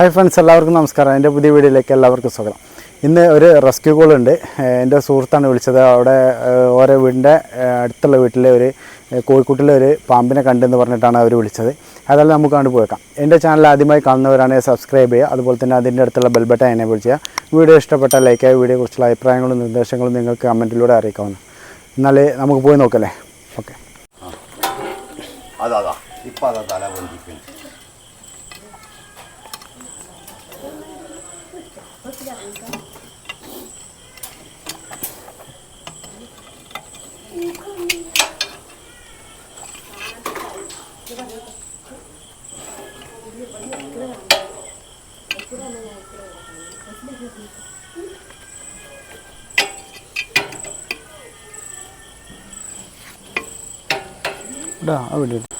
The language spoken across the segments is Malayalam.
ഹായ് ഫ്രണ്ട്സ് എല്ലാവർക്കും നമസ്കാരം. എന്റെ പുതിയ വീഡിയോയിലേക്ക് എല്ലാവർക്കും സ്വാഗതം. ഇന്ന് ഒരു റെസ്ക്യൂ കോൾ ഉണ്ട്. എന്റെ സുഹൃത്താണ് വിളിച്ചത്. അവിടെ ഓരോ വീടിന്റെ അടുത്തുള്ള വീട്ടിലെ ഒരു കോഴിക്കൂട്ടിലെ ഒരു പാമ്പിനെ കണ്ടെന്ന് പറഞ്ഞിട്ടാണ് അവർ വിളിച്ചത്. അതെല്ലാം നമുക്ക് കണ്ടു പോയേക്കാം. എന്റെ ചാനൽ ആദ്യമായി കാണുന്നവരാണെങ്കിൽ സബ്സ്ക്രൈബ് ചെയ്യുക. അതുപോലെ തന്നെ അതിന്റെ അടുത്തുള്ള ബെൽബട്ടൺ എനേബിൾ ചെയ്യുക. വീഡിയോ ഇഷ്ടപ്പെട്ട ലൈക്ക് ചെയ്യുക. വീഡിയോയെക്കുറിച്ചുള്ള അഭിപ്രായങ്ങളും നിർദ്ദേശങ്ങളും നിങ്ങൾക്ക് കമന്റിലൂടെ അറിയിക്കാവുന്നു. എന്നാൽ നമുക്ക് പോയി നോക്കല്ലേ? ഓക്കെ. അതാ ഇപ്പം അതാ തല പൊന്തിക്കുന്നു. ഇടാ ആ വീഡിയോ ഓ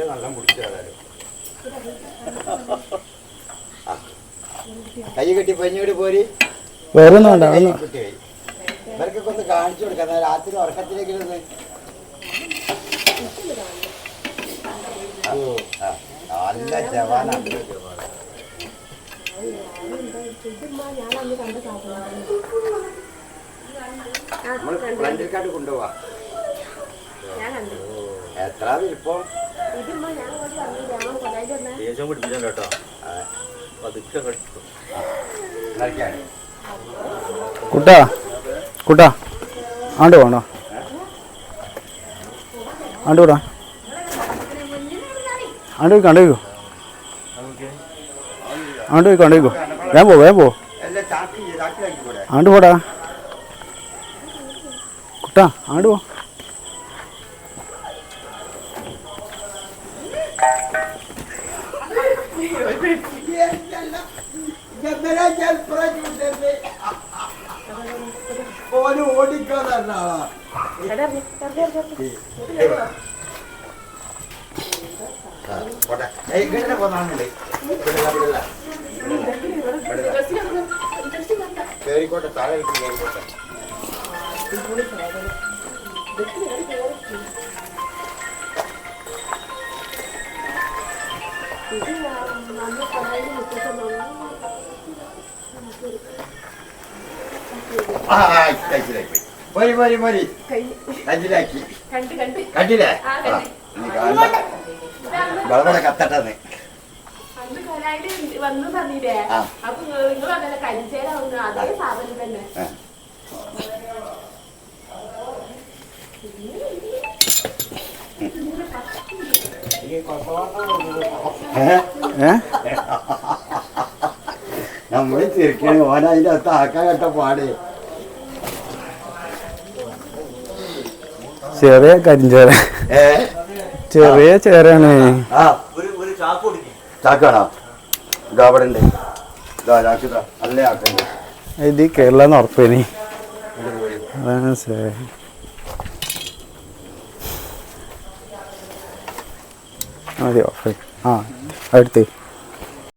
വീഡിയോ നല്ല പിടിച്ചു തരാലും കൈ കെട്ടി പഞ്ഞോട് പോരി. വേറെ ഒന്നും വേണ്ട അതൊന്നും കെട്ടി പോയി. ഇവർക്കൊക്കെ ഒന്ന് കാണിച്ചു കൊടുക്കാം രാത്രി ഉറക്കത്തിലേക്ക് ഒന്ന് ആ, നല്ല ജവാന. നമ്മൾ ഫ്രണ്ടിൽക്കാട്ട് കൊണ്ടുപോവാ. എത്ര ഇപ്പോ ദേഷ്യം കേട്ടോ പതുക്കെ കെട്ടും കുട്ടാ കുട്ടാ ആണ്ട് വേണോ ആണ്ട് വിടാ ആണ്ട് ആണ്ട് പോയിക്കോ. ആണ്ട് പോയിക്കോ വേഗം പോ വേഗം പോ ആണ്ട് പോടാ. കുട്ടാ ആണ്ട് പോ. ഓന് ഓടിക്കാതല്ല പോട്ടെ ഏയ് ഇങ്ങനെ പോന്നാണല്ലേ കേറിക്കോട്ടെ താഴെ കേറിക്കോട്ടെ ആ കഴിച്ചിലായി പോയി. പോരി പോരി പോരി കഞ്ചിലാക്കി കണ്ട് കണ്ട്. കണ്ടില്ലേ? ആ, ആ, കണ്ട്. ഇനി കാണണ്ട വളരെ കത്തട്ടെന്ന്. വന്നു തന്നില്ലേ ആ. അപ്പൊ നിങ്ങൾ അങ്ങനെ കരിച്ചേരാവുന്നു അതേ സാധനം തന്നെ. നമ്മൾ ചിരിക്കണ ഓൻ അതിന്റെ അകത്ത് ആക്കാൻ കേട്ട പാട്. ചെറിയ കരിഞ്ചേര ചെറിയ ചേരാണ്. ആ. ഒരു ഒരു ചാക്ക് കുടിക്കും. ചാക്കാണോ ഇതാ അവിടെ ഉണ്ട്. ഇതാ ചാക്കിതാ നല്ല ചാക്കുണ്ട് ഇത് കേരളന്ന് ഉറപ്പേനി. അതാണ് ശരി മതി ഓഫ് ആ അടുത്ത്